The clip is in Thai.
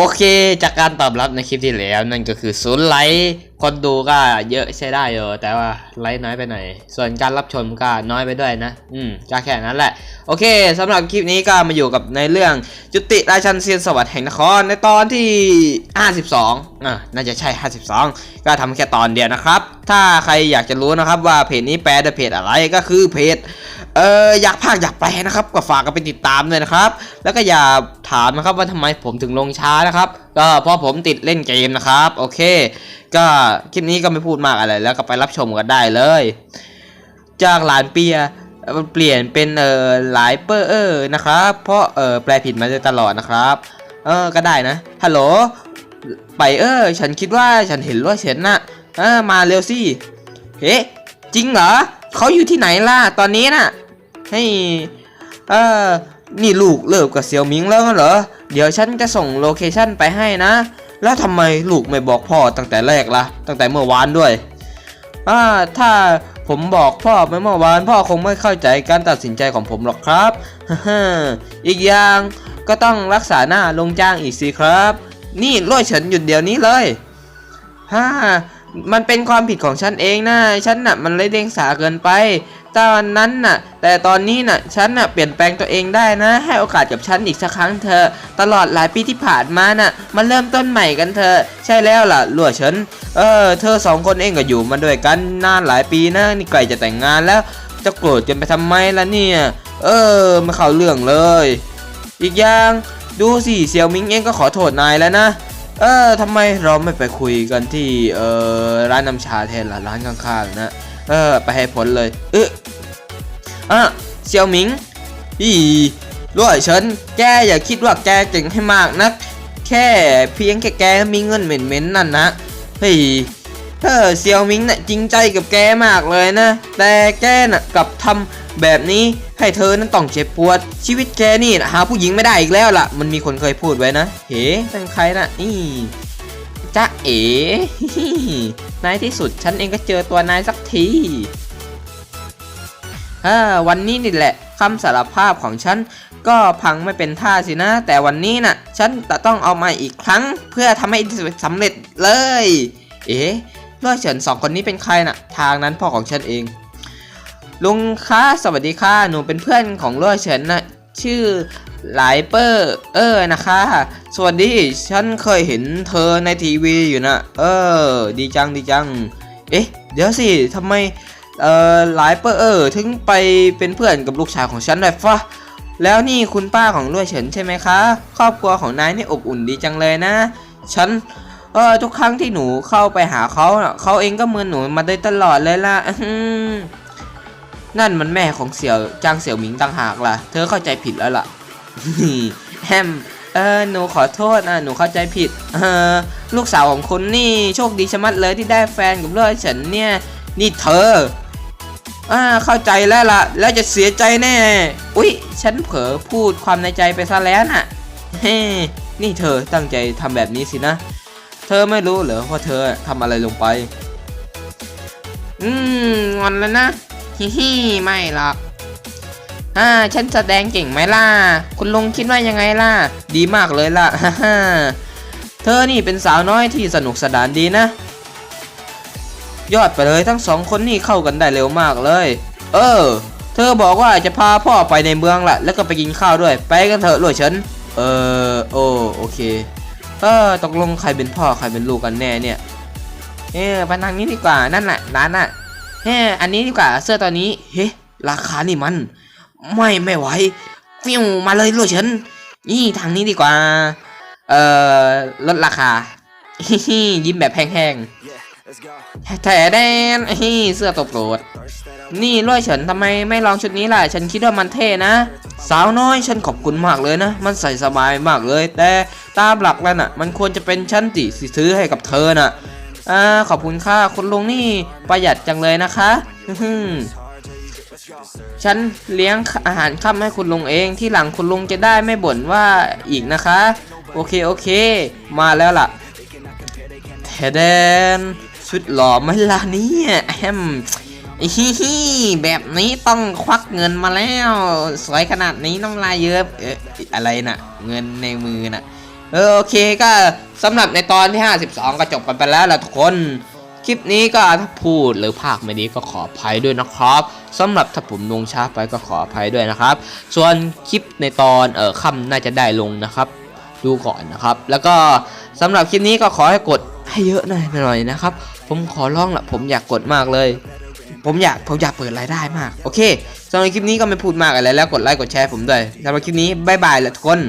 โอเค จากการตอบรับในคลิปที่แล้วนั่นก็คือศูนย์ไลค์คนดูก็เยอะใช้ได้เออแต่ว่าไลค์น้อยไปหน่อย ส่วนการรับชมก็น้อยไปด้วยนะ อืมก็แค่นั้นแหละ โอเคสำหรับคลิปนี้ก็มาอยู่กับในเรื่องจุติราชันเซียนสวัสดิ์แห่งนครในตอนที่ 52อะน่าจะใช่ 52 ก็ทำแค่ตอนเดียวนะครับ ถ้าใครอยากจะรู้นะครับว่าเพจนี้แปลโดยเพจอะไรก็คือเพจ เอออยากภาคอยากแปลนะครับ ก็ฝากกันไปติดตามด้วยนะครับ แล้วก็อย่าถามนะครับว่าทำไมผมถึงลงช้านะครับ ก็เพราะผมติดเล่นเกมนะครับ โอเค ก็คลิปนี้ก็ไม่พูดมากอะไร แล้วก็ไปรับชมกันได้เลย จากหลานเปียมันเปลี่ยนเป็นเออหลายเปอร์เออนะครับ เพราะเออแปลผิดมาโดยตลอดนะครับ เออก็ได้นะฮัลโหลไปเออฉันคิดว่าฉันเห็นว่าเฉินน่ะเออมาเร็วสิเฮ้จริงเหรอเขาอยู่ที่ไหนล่ะตอนนี้น่ะ ให้เออนี่ลูกเลิกกับเสี่ยวหมิงแล้วเหรอ เดี๋ยวฉันจะส่งโลเคชั่นไปให้นะ แล้วทำไมลูกไม่บอกพ่อตั้งแต่แรกล่ะ ตั้งแต่เมื่อวานด้วยอ่าถ้าผมบอกพ่อไปเมื่อวานพ่อคงไม่เข้าใจการตัดสินใจของผมหรอกครับอีกอย่างก็ต้องรักษาหน้าลงจ้างอีกสิครับ นี่ล่วยเฉินหยุดเดี๋ยวนี้เลยฮ่ามันเป็นความผิดของฉันเองนะฉันน่ะมันเลยเด้งสาเกินไปตอนนั้นน่ะ แต่ตอนนี้น่ะ ฉันน่ะเปลี่ยนแปลงตัวเองได้นะ ให้โอกาสกับฉันอีกสักครั้งเถอะตลอดหลายปีที่ผ่านมาน่ะ มาเริ่มต้นใหม่กันเถอะใช่แล้วล่ะลัวฉินเออ เธอสองคนเองก็อยู่มาด้วยกันนานหลายปีนะ นี่ใกล้จะแต่งงานแล้ว จะโกรธกันไปทำไมล่ะเนี่ย เออ ไม่เข้าเรื่องเลย อีกอย่างดูสิเสี่ยวมิงเองก็ขอโทษนายแล้วนะ เออทำไมเราไม่ไปคุยกันที่ เออร้านน้ำชาแทนล่ะร้านข้างๆนะ เออ ไปให้ผลเลยเอออะเสี่ยวหมิงอีด้วยฉันแกอย่าคิดว่าแกเก่งให้มากนัก แค่เพียงแค่แกมีเงินเหม็นๆนั่นนะเฮ้ยเธอเสี่ยวมิงน่ะจริงใจกับแกมากเลยนะ แต่แกน่ะกลับทำแบบนี้ให้เธอนั้นต้องเจ็บปวด ชีวิตแกนี่นะหาผู้หญิงไม่ได้อีกแล้วล่ะ มันมีคนเคยพูดไว้นะ เฮ้เป็นใครน่ะนี่ จ๊ะเอ๋ในที่สุดฉันเองก็เจอตัวนายสักทีอ่าวันนี้นี่แหละคำสารภาพของฉันก็พังไม่เป็นท่าสินะ แต่วันนี้น่ะ ฉันจะต้องเอามาอีกครั้ง เพื่อทำให้สำเร็จเลย เอ๊ะล่อเฉินสองคนนี้เป็นใครน่ะ ทางนั้นพ่อของฉันเอง ลุงคะสวัสดีค่ะหนูเป็นเพื่อนของล่อเฉินนะ ชื่อหลายเปอร์เออนะคะ สวัสดีฉันเคยเห็นเธอในทีวีอยู่นะ เออ ดีจังดีจัง เอ๊ะ เดี๋ยวสิทำไมเอ่อหลายเปอร์เออถึงไปเป็นเพื่อนกับลูกชายของฉันได้ฟะแล้วนี่คุณป้าของล่วยเฉินใช่ไหมคะ ครอบครัวของนายนี่อบอุ่นดีจังเลยนะ ฉันเออทุกครั้งที่หนูเข้าไปหาเขาเขาเองก็เมือนหนูมาโดยตลอดเลยล่ะ นั่นมันแม่ของเสี่ยวจางเสี่ยวหมิงต่างหากล่ะ เธอเข้าใจผิดแล้วล่ะแฮมเออหนูขอโทษนะหนูเข้าใจผิด เออลูกสาวของคุณนี่โชคดีชะมัดเลยที่ได้แฟนกับเลือดฉันเนี่ยนี่เธออ่าเข้าใจแล้วล่ะ แล้วจะเสียใจแน่ อุ๊ย ฉันเผลอพูดความในใจไปซะแล้วน่ะเฮ้นี่เธอตั้งใจทำแบบนี้สินะ เธอไม่รู้เหรอว่าเธอทำอะไรลงไป อืมงอนแล้วนะ ฮิฮิไม่หรอกอ่าฉันแสดงเก่งไหมล่ะ คุณลุงคิดว่ายังไงล่ะ ดีมากเลยล่ะฮ่าฮ่าเธอนี่เป็นสาวน้อยที่สนุกสนานดีนะ ยอดไปเลยทั้งสองคนนี่เข้ากันได้เร็วมากเลย เออ เธอบอกว่าจะพาพ่อไปในเมืองละแล้วก็ไปกินข้าวด้วย ไปกันเถอะลูกฉัน เออ โอโอเค เออตกลงใครเป็นพ่อใครเป็นลูกกันแน่เนี่ย เออไปทางนี้ดีกว่านั่นแหละร้านน่ะ เฮ้อันนี้ดีกว่าเสื้อตัวนี้ เฮ้ราคานี่มัน ไม่ไม่ไหวฟิวมาเลยลูกฉัน นี่ทางนี้ดีกว่า เอ่อลดราคาฮิยิ้มแบบแห้งๆแต่แดนฮิเสื้อตัวโปรดนี่ร้อยเฉินทำไมไม่ลองชุดนี้ล่ะ ฉันคิดว่ามันเท่นะ สาวน้อยฉันขอบคุณมากเลยนะ มันใส่สบายมากเลย แต่ตามหลักแล้วน่ะ มันควรจะเป็นชั้นติสิซื้อให้กับเธอน่ะ อ่าขอบคุณค่ะ คุณลุงนี่ประหยัดจังเลยนะคะฉันเลี้ยงอาหารค่ำให้คุณลุงเองที่หลังคุณลุงจะได้ไม่บ่นว่าอีกนะคะ โอเคโอเค มาแล้วล่ะแทแดนชุดหล่อไหมล่ะเนี่ยแฮมฮิฮิแบบนี้ต้องควักเงินมาแล้ว สวยขนาดนี้น้ำลายเยอะเอ๊ะอะไรน่ะ เงินในมือน่ะ เออโอเคก็สำหรับในตอนที่ 52 ก็จบกันไปแล้วล่ะทุกคน คลิปนี้ก็ถ้าพูดหรือภาคไม่ดีก็ขออภัยด้วยนะครับสำหรับถ้าผมลงช้าไปก็ขออภัยด้วยนะครับ ส่วนคลิปในตอนเออค่ำน่าจะได้ลงนะครับ ดูก่อนนะครับ แล้วก็สำหรับคลิปนี้ก็ขอให้กดให้เยอะหน่อยหน่อยนะครับ ผมขอร้องละผมอยากกดมากเลย ผมอยากผมอยากเปิดรายได้มาก โอเคสำหรับคลิปนี้ก็ไม่พูดมากอะไรแล้วกดไลค์กดแชร์ผมด้วยสำหรับคลิปนี้บายบายละทุกคน